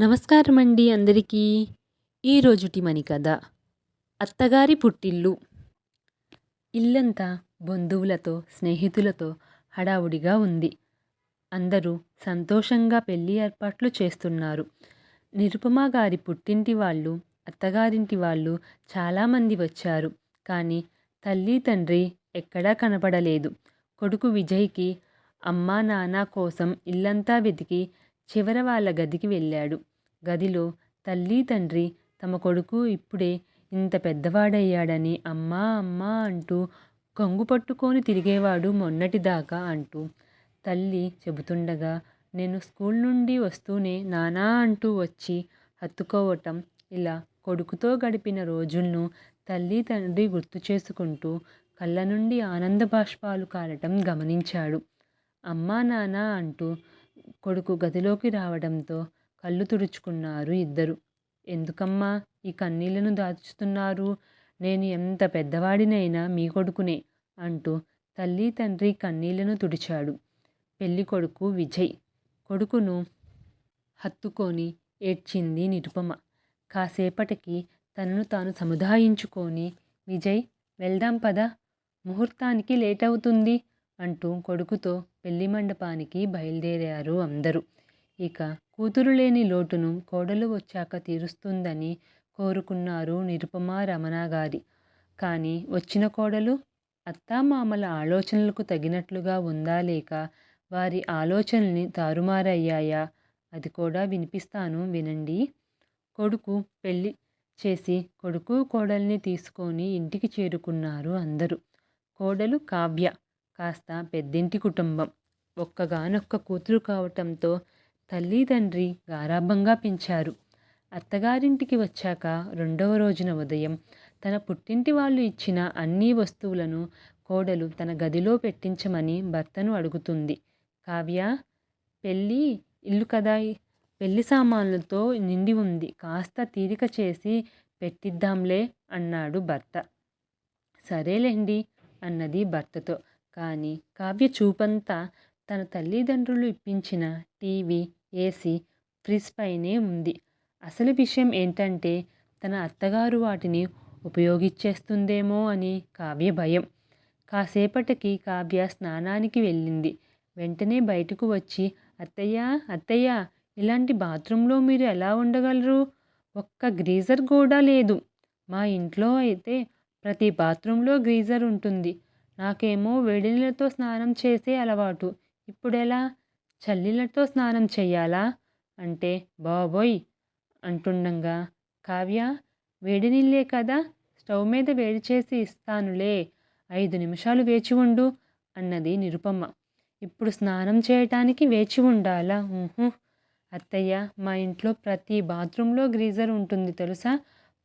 నమస్కారం అండి అందరికీ. ఈరోజుటి మని కథ అత్తగారి పుట్టిల్లు. ఇల్లంతా బంధువులతో స్నేహితులతో హడావుడిగా ఉంది. అందరూ సంతోషంగా పెళ్ళి ఏర్పాట్లు చేస్తున్నారు. నిరుపమా గారి పుట్టింటి వాళ్ళు అత్తగారింటి వాళ్ళు చాలామంది వచ్చారు. కానీ తల్లి తండ్రి ఎక్కడా కనపడలేదు. కొడుకు విజయ్కి అమ్మా నాన్న కోసం ఇల్లంతా వెతికి చివర వాళ్ళ గదికి వెళ్ళాడు. గదిలో తల్లి తండ్రి తమ కొడుకు ఇప్పుడే ఇంత పెద్దవాడయ్యాడని అమ్మా అమ్మా అంటూ కంగు పట్టుకొని తిరిగేవాడు మొన్నటిదాకా అంటూ తల్లి చెబుతుండగా నేను స్కూల్ నుండి వస్తూనే నానా అంటూ వచ్చి హత్తుకోవటం ఇలా కొడుకుతో గడిపిన రోజులను తల్లి తండ్రి గుర్తు చేసుకుంటూ కళ్ళ నుండి ఆనంద బాష్పాలు కారటం గమనించాడు. అమ్మా నాన్న అంటూ కొడుకు గదిలోకి రావడంతో కళ్ళు తుడుచుకున్నారు ఇద్దరు. ఎందుకమ్మా ఈ కన్నీళ్ళను దాచుతున్నారు? నేను ఎంత పెద్దవాడినైనా మీ కొడుకునే అంటూ తల్లి తండ్రి కన్నీళ్ళను తుడిచాడు. పెళ్ళి కొడుకు విజయ్. కొడుకును హత్తుకొని ఏడ్చింది నిరుపమ. కాసేపటికి తనను తాను సముదాయించుకొని విజయ్ వెళ్దాం పద. ముహూర్తానికి లేట్ అవుతుంది అంటూ కొడుకుతో పెళ్ళి మండపానికి బయలుదేరారు అందరూ. ఇక కూతురు లేని లోటును కోడలు వచ్చాక తీరుస్తుందని కోరుకున్నారు నిరుపమా రమణ గారి. కానీ వచ్చిన కోడలు అత్తామామల ఆలోచనలకు తగినట్లుగా ఉందా లేక వారి ఆలోచనల్ని తారుమారయ్యాయా? అది కూడా వినిపిస్తాను వినండి. కొడుకు పెళ్ళి చేసి కొడుకు కోడల్ని తీసుకొని ఇంటికి చేరుకున్నారు అందరూ. కోడలు కావ్య కాస్త పెద్దింటి కుటుంబం. ఒక్కగానొక్క కూతురు కావటంతో తల్లిదండ్రి గారాభంగా పెంచారు. అత్తగారింటికి వచ్చాక రెండవ రోజున ఉదయం తన పుట్టింటి వాళ్ళు ఇచ్చిన అన్ని వస్తువులను కోడలు తన గదిలో పెట్టించమని భర్తను అడుగుతుంది. కావ్య పెళ్ళి ఇల్లు కదా పెళ్ళి సామాన్లతో నిండి ఉంది. కాస్త తీరిక చేసి పెట్టిద్దాంలే అన్నాడు భర్త. సరేలేండి అన్నది భర్తతో. కానీ కావ్య చూపంతా తన తల్లిదండ్రులు ఇప్పించిన టీవీ ఏసీ ఫ్రిజ్ పైనే ఉంది. అసలు విషయం ఏంటంటే తన అత్తగారు వాటిని ఉపయోగించేస్తుందేమో అని కావ్య భయం. కాసేపటికి కావ్య స్నానానికి వెళ్ళింది. వెంటనే బయటకు వచ్చి అత్తయ్య అత్తయ్య ఇలాంటి బాత్రూంలో మీరు ఎలా ఉండగలరు? ఒక్క గ్రీజర్ కూడా లేదు. మా ఇంట్లో అయితే ప్రతి బాత్రూంలో గ్రీజర్ ఉంటుంది. నాకేమో వేడి నీళ్ళతో స్నానం చేసే అలవాటు. ఇప్పుడెలా? చల్లీళ్ళతో స్నానం చెయ్యాలా? అంటే బాబోయ్! అంటుండగా కావ్య వేడి నీళ్ళే కదా స్టవ్ మీద వేడి చేసి ఇస్తానులే ఐదు నిమిషాలు వేచి ఉండు అన్నది నిరుపమ్మ ఇప్పుడు స్నానం చేయటానికి వేచి ఉండాలా? ఊహు అత్తయ్య మా ఇంట్లో ప్రతి బాత్రూంలో గ్రీజర్ ఉంటుంది తెలుసా?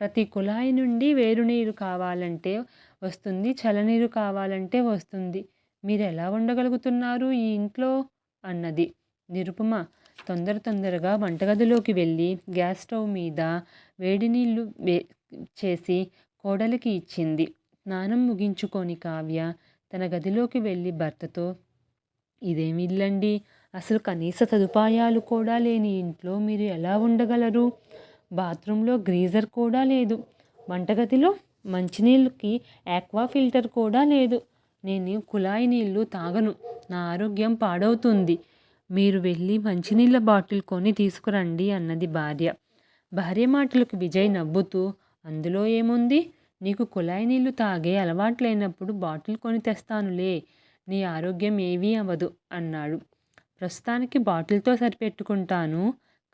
ప్రతి కుళాయి నుండి వేరు నీరు కావాలంటే వస్తుంది చలనీరు కావాలంటే వస్తుంది. మీరు ఎలా ఉండగలుగుతున్నారు ఈ ఇంట్లో? అన్నది. నిరుపమ తొందర తొందరగా వంటగదిలోకి వెళ్ళి గ్యాస్ స్టవ్ మీద వేడి నీళ్ళు వే చేసి కోడలికి ఇచ్చింది. స్నానం ముగించుకొని కావ్య తన గదిలోకి వెళ్ళి భర్తతో ఇదేమి ఇల్లండి? అసలు కనీస సదుపాయాలు కూడా లేని ఇంట్లో మీరు ఎలా ఉండగలరు? బాత్రూంలో గ్రీజర్ కూడా లేదు. వంటగదిలో మంచినీళ్ళకి ఆక్వా ఫిల్టర్ కూడా లేదు. నేను కుళాయి నీళ్ళు తాగను. నా ఆరోగ్యం పాడవుతుంది. మీరు వెళ్ళి మంచినీళ్ళ బాటిల్ కొని తీసుకురండి అన్నది భార్య. భార్య మాటలకు విజయ్ నవ్వుతూ అందులో ఏముంది? నీకు కుళాయి నీళ్ళు తాగే అలవాటు లేనప్పుడు బాటిల్ కొని తెస్తానులే. నీ ఆరోగ్యం ఏవీ అవ్వదు అన్నాడు. ప్రస్తుతానికి బాటిల్తో సరిపెట్టుకుంటాను.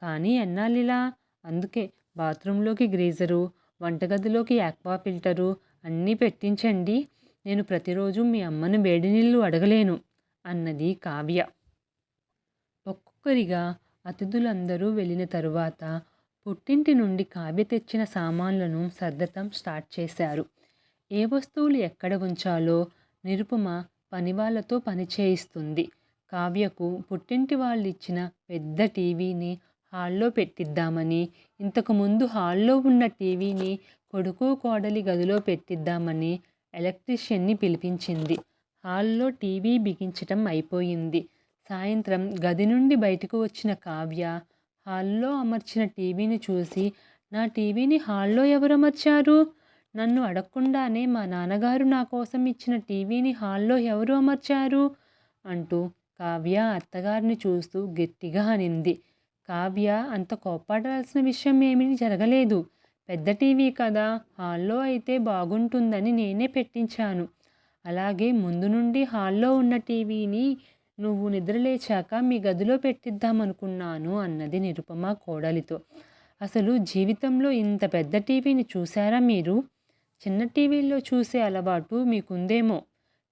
కానీ ఎన్నాళ్ళిలా? అందుకే బాత్రూంలోకి గ్రీజరు వంటగదిలోకి యాక్వా ఫిల్టరు అన్నీ పెట్టించండి. నేను ప్రతిరోజు మీ అమ్మను వేడి నీళ్ళు అడగలేను అన్నది కావ్య. ఒక్కొక్కరిగా అతిథులందరూ వెళ్ళిన తరువాత పుట్టింటి నుండి కావ్య తెచ్చిన సామాన్లను సర్దటం స్టార్ట్ చేశారు. ఏ వస్తువులు ఎక్కడ ఉంచాలో నిరుపమ పనివాళ్ళతో పని చేయిస్తుంది. కావ్యకు పుట్టింటి వాళ్ళు ఇచ్చిన పెద్ద టీవీని హాల్లో పెట్టిద్దామని ఇంతకుముందు హాల్లో ఉన్న టీవీని కొడుకు కోడలి గదిలో పెట్టిద్దామని ఎలక్ట్రీషియన్ని పిలిపించింది. హాల్లో టీవీ బిగించటం అయిపోయింది. సాయంత్రం గది నుండి బయటకు వచ్చిన కావ్య హాల్లో అమర్చిన టీవీని చూసి నా టీవీని హాల్లో ఎవరు అమర్చారు? నన్ను అడగకుండానే మా నాన్నగారు నా కోసం ఇచ్చిన టీవీని హాల్లో ఎవరు అమర్చారు అంటూ కావ్య అత్తగారిని చూస్తూ గట్టిగా అనింది. కావ్య అంత కోప్పడాల్సిన విషయం ఏమీ జరగలేదు. పెద్ద టీవీ కదా హాల్లో అయితే బాగుంటుందని నేనే పెట్టించాను. అలాగే ముందు నుండి హాల్లో ఉన్న టీవీని నువ్వు నిద్రలేచాక మీ గదిలో పెట్టిద్దామనుకున్నాను అన్నది నిరుపమ కోడలితో. అసలు జీవితంలో ఇంత పెద్ద టీవీని చూసారా మీరు? చిన్న టీవీల్లో చూసే అలవాటు మీకుందేమో.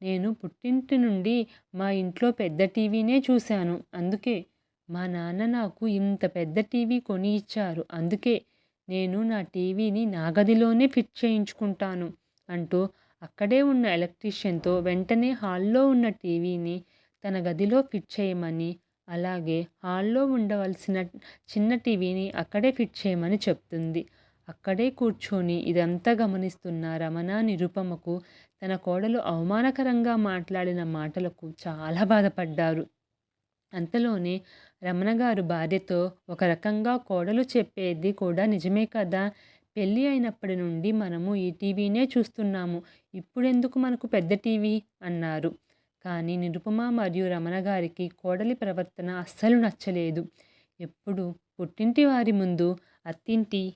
నేను పుట్టింటి నుండి మా ఇంట్లో పెద్ద టీవీనే చూశాను. అందుకే మా నాన్న నాకు ఇంత పెద్ద టీవీ కొని ఇచ్చారు. అందుకే నేను నా టీవీని నా గదిలోనే ఫిట్ చేయించుకుంటాను అంటూ అక్కడే ఉన్న ఎలక్ట్రీషియన్తో వెంటనే హాల్లో ఉన్న టీవీని తన గదిలో ఫిట్ చేయమని అలాగే హాల్లో ఉండవలసిన చిన్న టీవీని అక్కడే ఫిట్ చేయమని చెప్తుంది. అక్కడే కూర్చొని ఇదంతా గమనిస్తున్న రమణ నిరుపమకు తన కోడలు అవమానకరంగా మాట్లాడిన మాటలకు చాలా బాధపడ్డారు. అంతలోనే రమణ గారు భార్యతో ఒక రకంగా కోడలు చెప్పేది కూడా నిజమే కదా? పెళ్ళి అయినప్పటి నుండి మనము ఈ టీవీనే చూస్తున్నాము. ఇప్పుడెందుకు మనకు పెద్ద టీవీ? అన్నారు. కానీ నిరుపమ మరియు రమణ గారికి కోడలి ప్రవర్తన అస్సలు నచ్చలేదు. ఎప్పుడు పుట్టింటి వారి ముందు అత్తింటి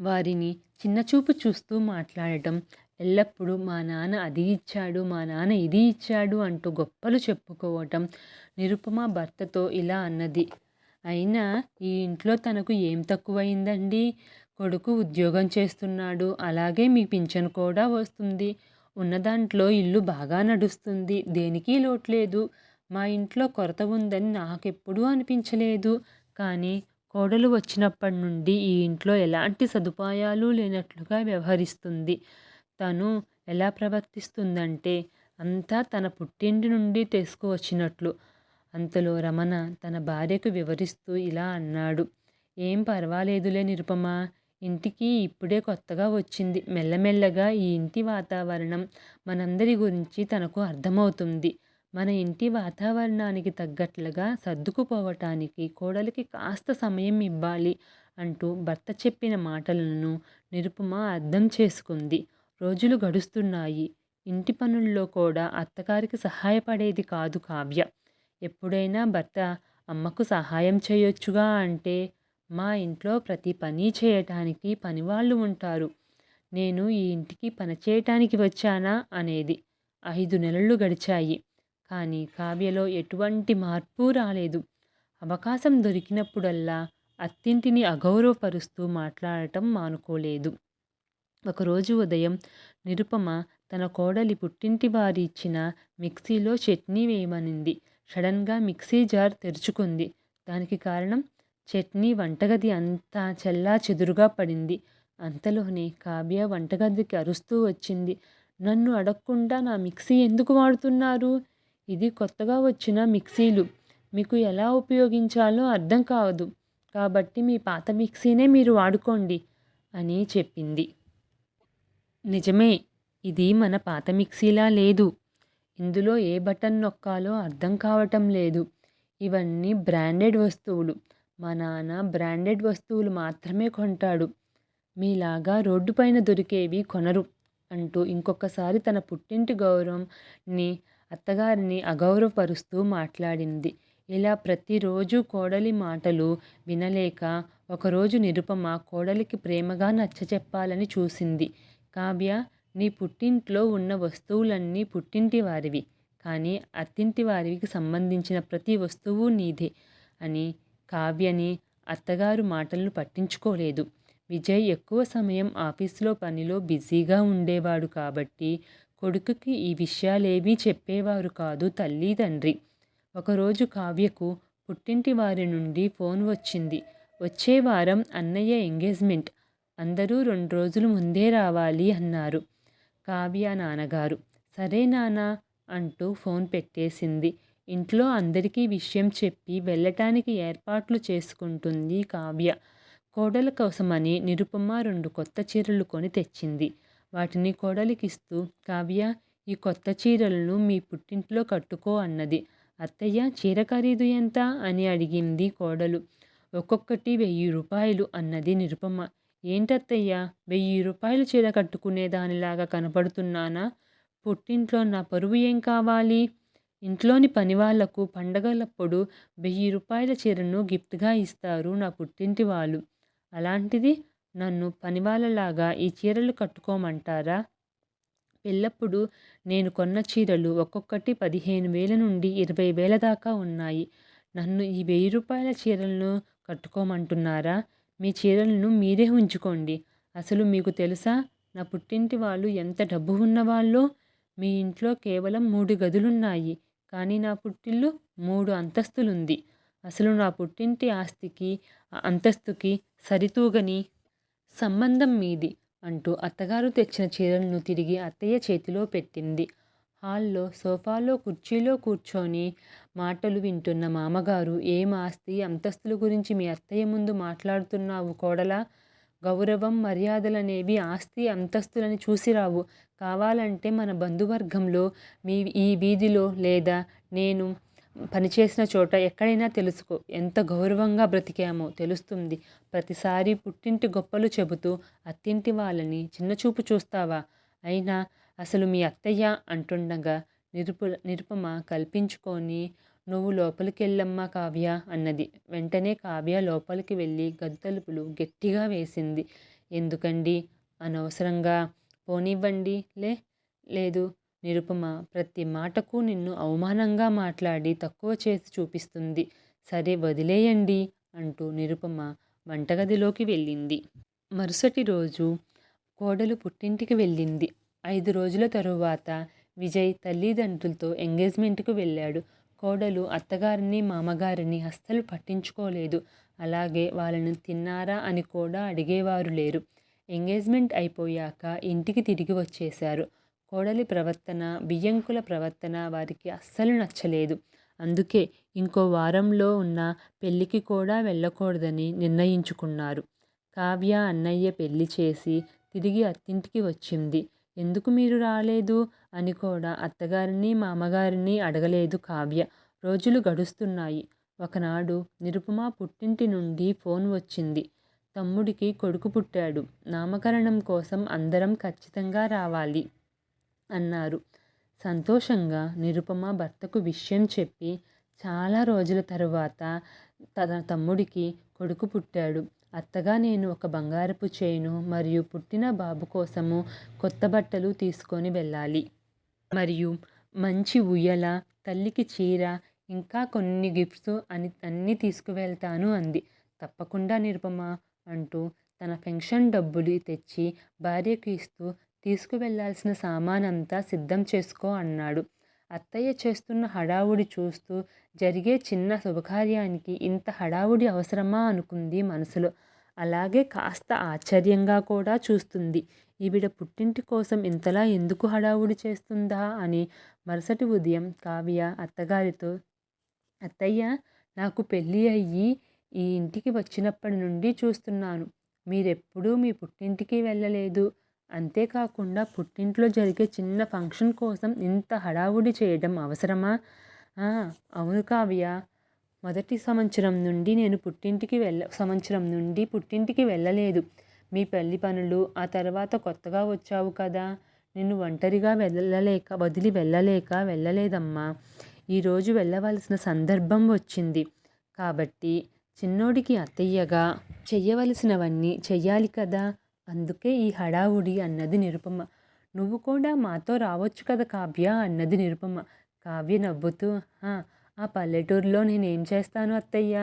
వారిని చిన్నచూపు చూస్తూ మాట్లాడటం ఎల్లప్పుడూ మా నాన్న అది ఇచ్చాడు మా నాన్న ఇది ఇచ్చాడు అంటూ గొప్పలు చెప్పుకోవటం నిరుపమ భర్తతో ఇలా అన్నది. అయినా ఈ ఇంట్లో తనకు ఏం తక్కువైందండి? కొడుకు ఉద్యోగం చేస్తున్నాడు అలాగే మీ పింఛను కూడా వస్తుంది. ఉన్న దాంట్లో ఇల్లు బాగా నడుస్తుంది దేనికి లోట్లేదు మా ఇంట్లో కొరత ఉందని నాకెప్పుడూ అనిపించలేదు. కానీ కోడలు వచ్చినప్పటి నుండి ఈ ఇంట్లో ఎలాంటి సదుపాయాలు లేనట్లుగా వ్యవహరిస్తుంది. తను ఎలా ప్రవర్తిస్తుందంటే అంతా తన పుట్టింటి నుండి తీసుకువచ్చినట్లు అంతలో రమణ తన భార్యకు వివరిస్తూ ఇలా అన్నాడు. ఏం పర్వాలేదులే నిరుపమ. ఇంటికి ఇప్పుడే కొత్తగా వచ్చింది. మెల్లమెల్లగా ఈ ఇంటి వాతావరణం మనందరి గురించి తనకు అర్థమవుతుంది. మన ఇంటి వాతావరణానికి తగ్గట్లుగా సర్దుకుపోవటానికి కోడలికి కాస్త సమయం ఇవ్వాలి అంటూ భర్త చెప్పిన మాటలను నిరుపమ అర్థం చేసుకుంది. రోజులు గడుస్తున్నాయి. ఇంటి పనుల్లో కూడా అత్తగారికి సహాయపడేది కాదు కావ్య. ఎప్పుడైనా భర్త అమ్మకు సహాయం చేయొచ్చుగా అంటే మా ఇంట్లో ప్రతి పని చేయటానికి పనివాళ్ళు ఉంటారు. నేను ఈ ఇంటికి పని చేయటానికి వచ్చానా అనేది ఐదు నెలలు గడిచాయి. కానీ కావ్యలో ఎటువంటి మార్పు రాలేదు. అవకాశం దొరికినప్పుడల్లా అత్తింటిని అగౌరవపరుస్తూ మాట్లాడటం మానుకోలేదు. ఒకరోజు ఉదయం నిరుపమ తన కోడలి పుట్టింటి వారి ఇచ్చిన మిక్సీలో చట్నీ వేయమనింది. సడన్గా మిక్సీ జార్ తెరుచుకుంది. దానికి కారణం చట్నీ వంటగది అంతా చెల్లా చెదురుగా పడింది. అంతలోనే కావ్య వంటగదికి అరుస్తూ వచ్చింది. నన్ను అడగకుండా నా మిక్సీ ఎందుకు వాడుతున్నారు? ఇది కొత్తగా వచ్చిన మిక్సీలు. మీకు ఎలా ఉపయోగించాలో అర్థం కావదు కాబట్టి మీ పాత మిక్సీనే మీరు వాడుకోండి అని చెప్పింది. నిజమే ఇది మన పాత మిక్సీలా లేదు. ఇందులో ఏ బటన్ నొక్కాలో అర్థం కావటం లేదు. ఇవన్నీ బ్రాండెడ్ వస్తువులు. మా నాన్న బ్రాండెడ్ వస్తువులు మాత్రమే కొంటాడు. మీలాగా రోడ్డుపైన దొరికేవి కొనరు అంటూ ఇంకొకసారి తన పుట్టింటి గౌరవంని అత్తగారిని అగౌరవపరుస్తూ మాట్లాడింది. ఇలా ప్రతిరోజు కోడలి మాటలు వినలేక ఒకరోజు నిరుపమ కోడలికి ప్రేమగా నచ్చచెప్పాలని చూసింది. కావ్య నీ పుట్టింట్లో ఉన్న వస్తువులన్నీ పుట్టింటి వారివి. కానీ అత్తింటి వారికి సంబంధించిన ప్రతి వస్తువు నీదే అని కావ్యని అత్తగారు మాటలను పట్టించుకోలేదు. విజయ్ ఎక్కువ సమయం ఆఫీస్లో పనిలో బిజీగా ఉండేవాడు కాబట్టి కొడుకుకి ఈ విషయాలేవీ చెప్పేవారు కాదు తల్లి తండ్రి. ఒకరోజు కావ్యకు పుట్టింటి వారి నుండి ఫోన్ వచ్చింది. వచ్చే వారం అన్నయ్య ఎంగేజ్మెంట్ అందరూ రెండు రోజులు ముందే రావాలి అన్నారు కావ్య నాన్నగారు. సరే నానా అంటూ ఫోన్ పెట్టేసింది. ఇంట్లో అందరికీ విషయం చెప్పి వెళ్ళటానికి ఏర్పాట్లు చేసుకుంటుంది కావ్య. కోడల కోసమని నిరుపమ రెండు కొత్త చీరలు కొని తెచ్చింది. వాటిని కోడలికిస్తూ కావ్య ఈ కొత్త చీరలను మీ పుట్టింట్లో కట్టుకో అన్నది. అత్తయ్య చీర ఖరీదు ఎంత? అని అడిగింది కోడలు. ఒక్కొక్కటి వెయ్యి రూపాయలు అన్నది నిరుపమ. ఏంటత్తయ్యా వెయ్యి రూపాయలు చీర కట్టుకునే దానిలాగా కనపడుతున్నానా పుట్టింట్లో నా పరువు ఏం కావాలి? ఇంట్లోని పనివాళ్ళకు పండగలప్పుడు వెయ్యి రూపాయల చీరను గిఫ్ట్గా ఇస్తారు నా పుట్టింటి వాళ్ళు. అలాంటిది నన్ను పనివాళ్ళలాగా ఈ చీరలు కట్టుకోమంటారా? ఎల్లప్పుడూ నేను కొన్న చీరలు ఒక్కొక్కటి పదిహేను వేల నుండి ఇరవై వేల దాకా ఉన్నాయి. నన్ను ఈ వెయ్యి రూపాయల చీరలను కట్టుకోమంటున్నారా? మీ చీరలను మీరే ఉంచుకోండి. అసలు మీకు తెలుసా? నా పుట్టింటి వాళ్ళు ఎంత డబ్బు ఉన్నవాళ్ళో మీ ఇంట్లో కేవలం మూడు గదులున్నాయి. కానీ నా పుట్టిల్లు మూడు అంతస్తులుంది. అసలు నా పుట్టింటి ఆస్తికి అంతస్తుకి సరితూగని సంబంధం మీది అంటూ అత్తగారు తెచ్చిన చీరలను తిరిగి అత్తయ్య చేతిలో పెట్టింది. హాల్లో సోఫాలో కుర్చీలో కూర్చొని మాటలు వింటున్న మామగారు ఏం ఆస్తి? అంతస్తుల గురించి మీ అత్తయ్య ముందు మాట్లాడుతున్నావు కోడలా. గౌరవం మర్యాదలనేవి ఆస్తి అంతస్తులని చూసిరావు కావాలంటే మన బంధువర్గంలో మీ ఈ వీధిలో లేదా నేను పనిచేసిన చోట ఎక్కడైనా తెలుసుకో. ఎంత గౌరవంగా బ్రతికామో తెలుస్తుంది. ప్రతిసారి పుట్టింటి గొప్పలు చెబుతూ అత్తింటి వాళ్ళని చిన్నచూపు చూస్తావా? అయినా అసలు మీ అత్తయ్య అంటుండగా నిరుపు నిరుపమ కల్పించుకొని నువ్వు లోపలికి వెళ్ళమ్మా కావ్య అన్నది. వెంటనే కావ్య లోపలికి వెళ్ళి గద్దలుపులు గట్టిగా వేసింది. ఎందుకండి? అనవసరంగా. పోనివ్వండి. లే. లేదు. నిరుపమ ప్రతి మాటకు నిన్ను అవమానంగా మాట్లాడి తక్కువ చేసి చూపిస్తుంది. సరే వదిలేయండి అంటూ నిరుపమ వంటగదిలోకి వెళ్ళింది. మరుసటి రోజు కోడలు పుట్టింటికి వెళ్ళింది. ఐదు రోజుల తరువాత విజయ్ తల్లిదండ్రులతో ఎంగేజ్మెంట్కు వెళ్ళాడు. కోడలు అత్తగారిని మామగారిని అస్సలు పట్టించుకోలేదు. అలాగే వాళ్ళని తిన్నారా అని కూడా అడిగేవారు లేరు. ఎంగేజ్మెంట్ అయిపోయాక ఇంటికి తిరిగి వచ్చేశారు. కోడలి ప్రవర్తన బియ్యంకుల ప్రవర్తన వారికి అస్సలు నచ్చలేదు. అందుకే ఇంకో వారంలో ఉన్న పెళ్ళికి కూడా వెళ్ళకూడదని నిర్ణయించుకున్నారు. కావ్య అన్నయ్య పెళ్ళి చేసి తిరిగి అత్తింటికి వచ్చింది. ఎందుకు మీరు రాలేదు? అని కూడా అత్తగారిని మామగారిని అడగలేదు కావ్య. రోజులు గడుస్తున్నాయి. ఒకనాడు నిరుపమ పుట్టింటి నుండి ఫోన్ వచ్చింది. తమ్ముడికి కొడుకు పుట్టాడు. నామకరణం కోసం అందరం ఖచ్చితంగా రావాలి అన్నారు. సంతోషంగా నిరుపమ భర్తకు విషయం చెప్పి చాలా రోజుల తరువాత తన తమ్ముడికి కొడుకు పుట్టాడు. అత్తగా నేను ఒక బంగారపు చేను మరియు పుట్టిన బాబు కోసము కొత్త బట్టలు తీసుకొని వెళ్ళాలి. మరియు మంచి ఉయ్యల తల్లికి చీర ఇంకా కొన్ని గిఫ్ట్స్ అని అన్నీ తీసుకువెళ్తాను అంది. తప్పకుండా నిరుపమ అంటూ తన పెన్షన్ డబ్బులు తెచ్చి భార్యకు ఇస్తూ తీసుకువెళ్ళాల్సిన సామానంతా సిద్ధం చేసుకో అన్నాడు. అత్తయ్య చేస్తున్న హడావుడి చూస్తూ జరిగే చిన్న శుభకార్యానికి ఇంత హడావుడి అవసరమా అనుకుంది మనసులో. అలాగే కాస్త ఆశ్చర్యంగా కూడా చూస్తుంది. ఈవిడ పుట్టింటి కోసం ఇంతలా ఎందుకు హడావుడి చేస్తుందా అని మరుసటి ఉదయం కావ్య అత్తగారితో అత్తయ్య నాకు పెళ్ళి అయ్యి ఈ ఇంటికి వచ్చినప్పటి నుండి చూస్తున్నాను. మీరెప్పుడూ మీ పుట్టింటికి వెళ్ళలేదు. అంతేకాకుండా పుట్టింట్లో జరిగే చిన్న ఫంక్షన్ కోసం ఇంత హడావుడి చేయడం అవసరమా? అవును కావ్య. మొదటి సంవత్సరం నుండి నేను పుట్టింటికి వెళ్ళ సంవత్సరం నుండి పుట్టింటికి వెళ్ళలేదు. మీ పెళ్ళి పనులు ఆ తర్వాత కొత్తగా వచ్చావు కదా. నిన్ను ఒంటరిగా వెళ్ళలేక వదిలి వెళ్ళలేక వెళ్ళలేదమ్మా. ఈరోజు వెళ్ళవలసిన సందర్భం వచ్చింది. కాబట్టి చిన్నోడికి అత్తయ్యగా చెయ్యవలసినవన్నీ చెయ్యాలి కదా. అందుకే ఈ హడావుడి అన్నది నిరుపమ. నువ్వు కూడా మాతో రావచ్చు కదా కావ్య అన్నది నిరుపమ. కావ్య నవ్వుతూ ఆ పల్లెటూరులో నేనేం చేస్తాను అత్తయ్య?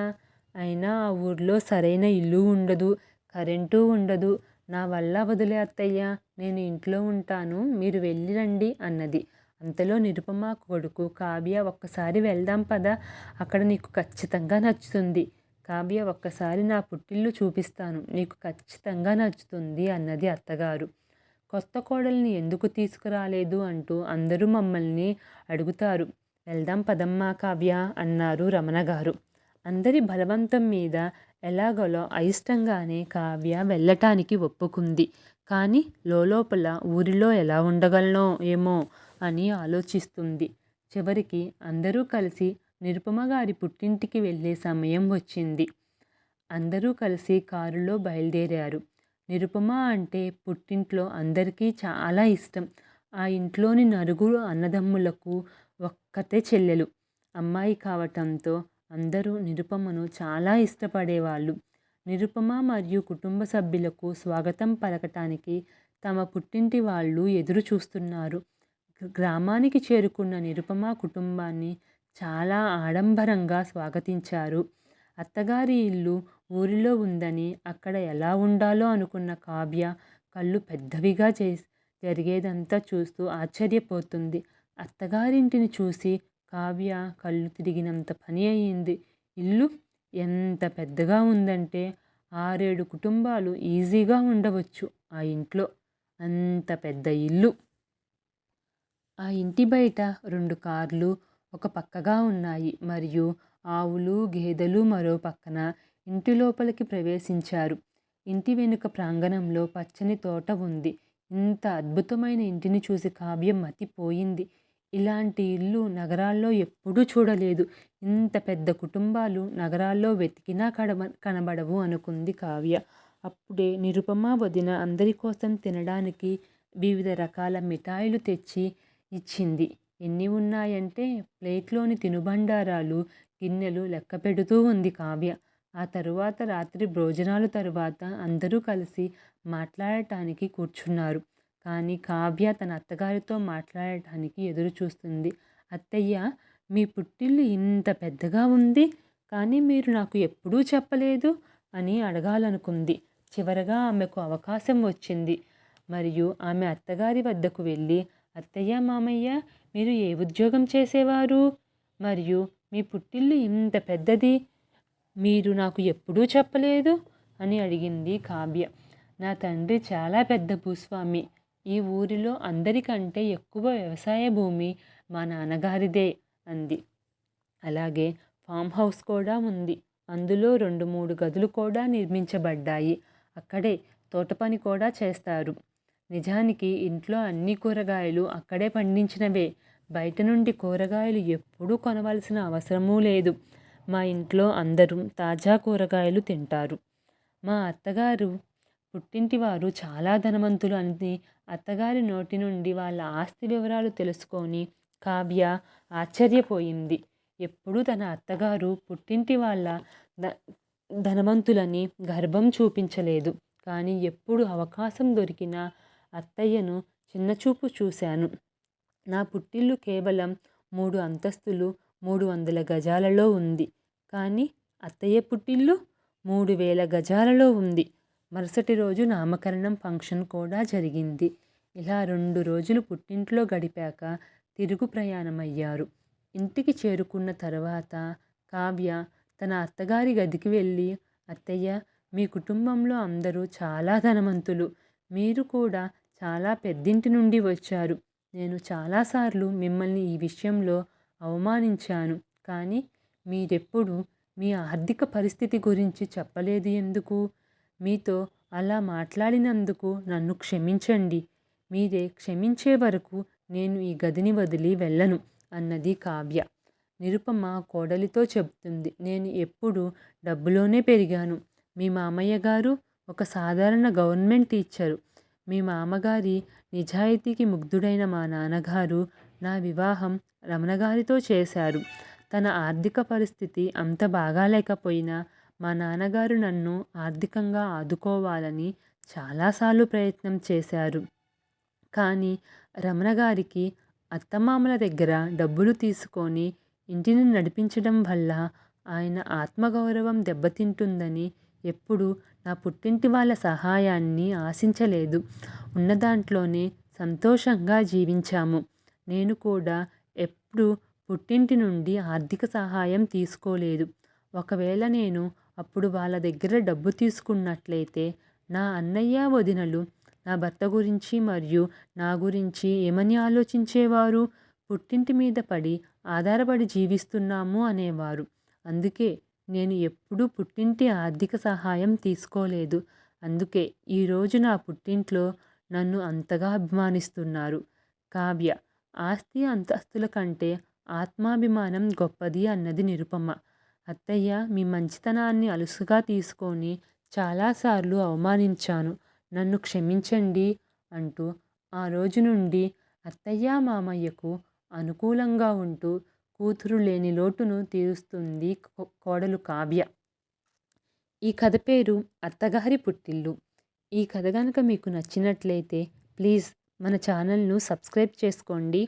అయినా ఆ ఊర్లో సరైన ఇల్లు ఉండదు. కరెంటు ఉండదు. నా వల్ల వదిలే అత్తయ్య నేను ఇంట్లో ఉంటాను మీరు వెళ్ళి రండి అన్నది. అంతలో నిరుపమ కొడుకు కావ్య ఒక్కసారి వెళ్దాం పదా అక్కడ నీకు ఖచ్చితంగా నచ్చుతుంది. కావ్య ఒక్కసారి నా పుట్టిల్లు చూపిస్తాను నీకు ఖచ్చితంగా నచ్చుతుంది అన్నది అత్తగారు. కొత్త కోడల్ని ఎందుకు తీసుకురాలేదు అంటూ అందరూ మమ్మల్ని అడుగుతారు. వెళ్దాం పదమ్మా కావ్య అన్నారు రమణ గారు అందరి బలవంతం మీద ఎలాగోలో అయిష్టంగానే కావ్య వెళ్ళటానికి ఒప్పుకుంది. కానీ లోపల ఊరిలో ఎలా ఉండగలనో ఏమో అని ఆలోచిస్తుంది. చివరికి అందరూ కలిసి నిరుపమ గారి పుట్టింటికి వెళ్ళే సమయం వచ్చింది. అందరూ కలిసి కారులో బయలుదేరారు. నిరుపమ అంటే పుట్టింట్లో అందరికీ చాలా ఇష్టం. ఆ ఇంట్లోని నలుగురు అన్నదమ్ములకు ఒక్కతే చెల్లెలు. అమ్మాయి కావటంతో అందరూ నిరుపమను చాలా ఇష్టపడేవాళ్ళు. నిరుపమ మరియు కుటుంబ సభ్యులకు స్వాగతం పలకటానికి తమ పుట్టింటి వాళ్ళు ఎదురు చూస్తున్నారు. గ్రామానికి చేరుకున్న నిరుపమ కుటుంబాన్ని చాలా ఆడంబరంగా స్వాగతించారు. అత్తగారి ఇల్లు ఊరిలో ఉందని అక్కడ ఎలా ఉండాలో అనుకున్న కావ్య కళ్ళు పెద్దవిగా చే జరిగేదంతా చూస్తూ ఆశ్చర్యపోతుంది. అత్తగారింటిని చూసి కావ్య కళ్ళు తిరిగినంత పని అయింది. ఇల్లు ఎంత పెద్దగా ఉందంటే ఆరేడు కుటుంబాలు ఈజీగా ఉండవచ్చు ఆ ఇంట్లో. అంత పెద్ద ఇల్లు. ఆ ఇంటి బయట రెండు కార్లు ఒక పక్కగా ఉన్నాయి. మరియు ఆవులు గేదెలు మరో పక్కన ఇంటి లోపలికి ప్రవేశించారు. ఇంటి వెనుక ప్రాంగణంలో పచ్చని తోట ఉంది. ఇంత అద్భుతమైన ఇంటిని చూసి కావ్యం మతిపోయింది. ఇలాంటి ఇల్లు నగరాల్లో ఎప్పుడూ చూడలేదు. ఇంత పెద్ద కుటుంబాలు నగరాల్లో వెతికినా కడబ కనబడవు అనుకుంది కావ్య. అప్పుడే నిరుపమ వదిన అందరి కోసం తినడానికి వివిధ రకాల మిఠాయిలు తెచ్చి ఇచ్చింది. ఎన్ని ఉన్నాయంటే ప్లేట్లోని తినుబండారాలు గిన్నెలు లెక్క పెడుతూ ఉంది కావ్య. ఆ తరువాత రాత్రి భోజనాలు తరువాత అందరూ కలిసి మాట్లాడటానికి కూర్చున్నారు. కానీ కావ్య తన అత్తగారితో మాట్లాడటానికి ఎదురు చూస్తుంది. అత్తయ్య మీ పుట్టిల్లు ఇంత పెద్దగా ఉంది కానీ మీరు నాకు ఎప్పుడూ చెప్పలేదు అని అడగాలనుకుంది. చివరగా ఆమెకు అవకాశం వచ్చింది. మరియు ఆమె అత్తగారి వద్దకు వెళ్ళి అత్తయ్య మామయ్య మీరు ఏ ఉద్యోగం చేసేవారు? మరియు మీ పుట్టిల్లు ఇంత పెద్దది మీరు నాకు ఎప్పుడూ చెప్పలేదు? అని అడిగింది కావ్య. నా తండ్రి చాలా పెద్ద భూస్వామి ఈ ఊరిలో అందరికంటే ఎక్కువ వ్యవసాయ భూమి మా నాన్నగారిదే అంది. అలాగే ఫామ్ హౌస్ కూడా ఉంది. అందులో రెండు మూడు గదులు కూడా నిర్మించబడ్డాయి. అక్కడే తోట పని కూడా చేస్తారు. నిజానికి ఇంట్లో అన్ని కూరగాయలు అక్కడే పండించినవే. బయట నుండి కూరగాయలు ఎప్పుడూ కొనవలసిన అవసరమూ లేదు. మా ఇంట్లో అందరూ తాజా కూరగాయలు తింటారు. మా అత్తగారు పుట్టింటి వారు చాలా ధనవంతులు అని అత్తగారి నోటి నుండి వాళ్ళ ఆస్తి వివరాలు తెలుసుకొని కావ్య ఆశ్చర్యపోయింది. ఎప్పుడూ తన అత్తగారు పుట్టింటి వాళ్ళ ధనవంతులని గర్భం చూపించలేదు. కానీ ఎప్పుడు అవకాశం దొరికినా అత్తయ్యను చిన్నచూపు చూశాను. నా పుట్టిల్లు కేవలం మూడు అంతస్తులు మూడు వందల గజాలలో ఉంది. కానీ అత్తయ్య పుట్టిల్లు మూడు వేల గజాలలో ఉంది. మరుసటి రోజు నామకరణం ఫంక్షన్ కూడా జరిగింది. ఇలా రెండు రోజులు పుట్టింట్లో గడిపాక తిరుగు ప్రయాణమయ్యారు. ఇంటికి చేరుకున్న తర్వాత కావ్య తన అత్తగారి గదికి వెళ్ళి అత్తయ్య మీ కుటుంబంలో అందరూ చాలా ధనవంతులు. మీరు కూడా చాలా పెద్దింటి నుండి వచ్చారు. నేను చాలాసార్లు మిమ్మల్ని ఈ విషయంలో అవమానించాను. కానీ మీరెప్పుడు మీ ఆర్థిక పరిస్థితి గురించి చెప్పలేదు ఎందుకు? మీతో అలా మాట్లాడినందుకు నన్ను క్షమించండి. మీరే క్షమించే వరకు నేను ఈ గదిని వదిలి వెళ్ళను అన్నది కావ్య. నిరుపమ కోడలితో చెబుతుంది నేను ఎప్పుడు డబ్బులోనే పెరిగాను. మీ మామయ్య గారు ఒక సాధారణ గవర్నమెంట్ టీచరు. మీ మామగారి నిజాయితీకి ముగ్ధుడైన మా నాన్నగారు నా వివాహం రమణగారితో చేశారు. తన ఆర్థిక పరిస్థితి అంత బాగాలేకపోయినా మా నాన్నగారు నన్ను ఆర్థికంగా ఆదుకోవాలని చాలాసార్లు ప్రయత్నం చేశారు. కానీ రమణ గారికి అత్తమామల దగ్గర డబ్బులు తీసుకొని ఇంటిని నడిపించడం వల్ల ఆయన ఆత్మగౌరవం దెబ్బతింటుందని ఎప్పుడు నా పుట్టింటి వాళ్ళ సహాయాన్ని ఆశించలేదు. ఉన్న దాంట్లోనే సంతోషంగా జీవించాము. నేను కూడా ఎప్పుడు పుట్టింటి నుండి ఆర్థిక సహాయం తీసుకోలేదు. ఒకవేళ నేను అప్పుడు వాళ్ళ దగ్గర డబ్బు తీసుకున్నట్లయితే నా అన్నయ్య వదినలు నా భర్త గురించి మరియు నా గురించి ఏమని ఆలోచించేవారు? పుట్టింటి మీద పడి ఆధారపడి జీవిస్తున్నాము అనేవారు. అందుకే నేను ఎప్పుడూ పుట్టింటి ఆర్థిక సహాయం తీసుకోలేదు. అందుకే ఈరోజు నా పుట్టింట్లో నన్ను అంతగా అభిమానిస్తున్నారు. కావ్య ఆస్తి అంతస్తుల కంటే ఆత్మాభిమానం గొప్పది అన్నది నిరుపమ. అత్తయ్య మీ మంచితనాన్ని అలుసుగా తీసుకొని చాలాసార్లు అవమానించాను. నన్ను క్షమించండి అంటూ ఆ రోజు నుండి అత్తయ్య మామయ్యకు అనుకూలంగా ఉంటూ కూతురు లేని లోటును తీరుస్తుంది కో- కోడలు కావ్య. ఈ కథ పేరు అత్తగారి పుట్టిల్లు. ఈ కథ కనుక మీకు నచ్చినట్లయితే ప్లీజ్ మన ఛానల్ను సబ్స్క్రైబ్ చేసుకోండి.